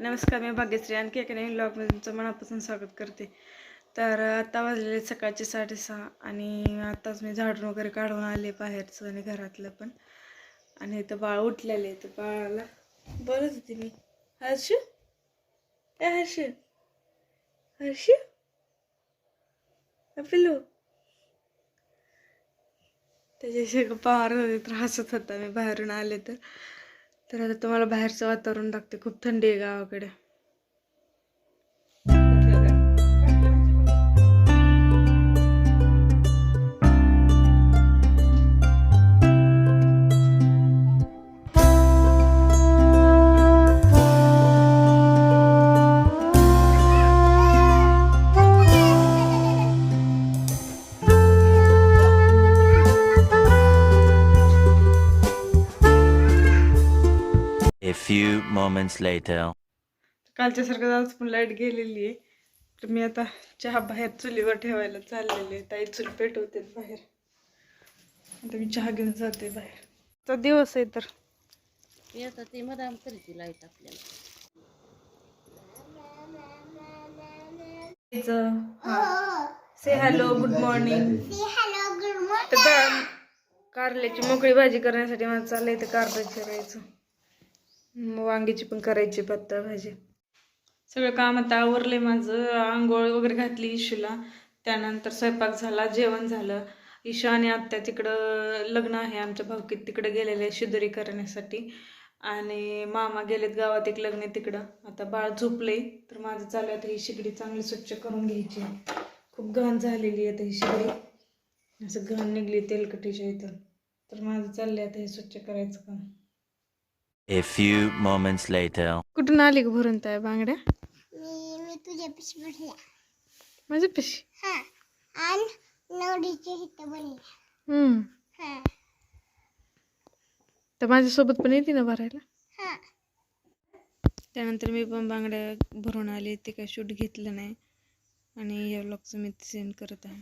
नमस्कार मी भाग्यश्री. आणखी एका नवीन ब्लॉगमध्ये तुमचं मनापासून स्वागत करते. तर आता वाजलेले सकाळचे साडेसहा आणि आताच मी झाडून वगैरे काढून आले बाहेरचं आणि घरातलं पण. आणि इथं बाळ उठलेले तर बाळाला बोलत होती मी. हर्ष? ए हर्ष? हर्ष? अ, त्याच्याशी गप्पा मारत होते तर हसत होता. मी बाहेरून आले तर. तर आता तुम्हाला बाहेरचं वातावरण लागते खूप थंडी आहे गावाकडे. Few moments later. कालच्यासारखं आज पण लाइट गेलेली आहे. तर मी आता चहा बाहेर चुलीवर ठेवायला चाललेली आहे. ताई चूल पेटवते बाहेर. आता मी चहा घेऊन जाते बाहेर. तर दिवस आहे तर. येतं ते मदाम करते लाइट आपल्याला. से हॅलो गुड मॉर्निंग तर कारल्याची मोकळी भाजी करण्यासाठी मला चाललंय तर कारलं चिरायचं मग वांग्याची पण करायची पत्ता भाजी. सगळं काम आता आवरलंय माझं. आंघोळ वगैरे घातली इशूला. त्यानंतर स्वयंपाक झाला जेवण झालं. ईशा आणि आत्या तिकडं लग्न आहे आमच्या भावकीत. तिकडं गेलेले शिदोरी करण्यासाठी. आणि मामा गेलेत गावात एक लग्न आहे तिकडं. आता बाळ झोपले तर माझं चालू आहे. ही शिगडी चांगली स्वच्छ करून घ्यायची खूप घाण झालेली आहे ही शिगडी. असं घाण निघली तेलकटीच्या इथं. तर माझं चाललंय आता हे स्वच्छ करायचं काम. A few moments later. कुठून आली का भरून ताय बांगड्या? मी मी तुझ्या पिशवी भरल्या माझी पिशी हा आणि नवरीचे हित बनले हम्म. हा. तर माझ्यासोबत पण येते ना भरायला? हा. त्यानंतर मी पण बांगड्या भरून आले ते काय शूट घेतलं नाही. आणि या ब्लॉगचं मी सेंड करत आहे.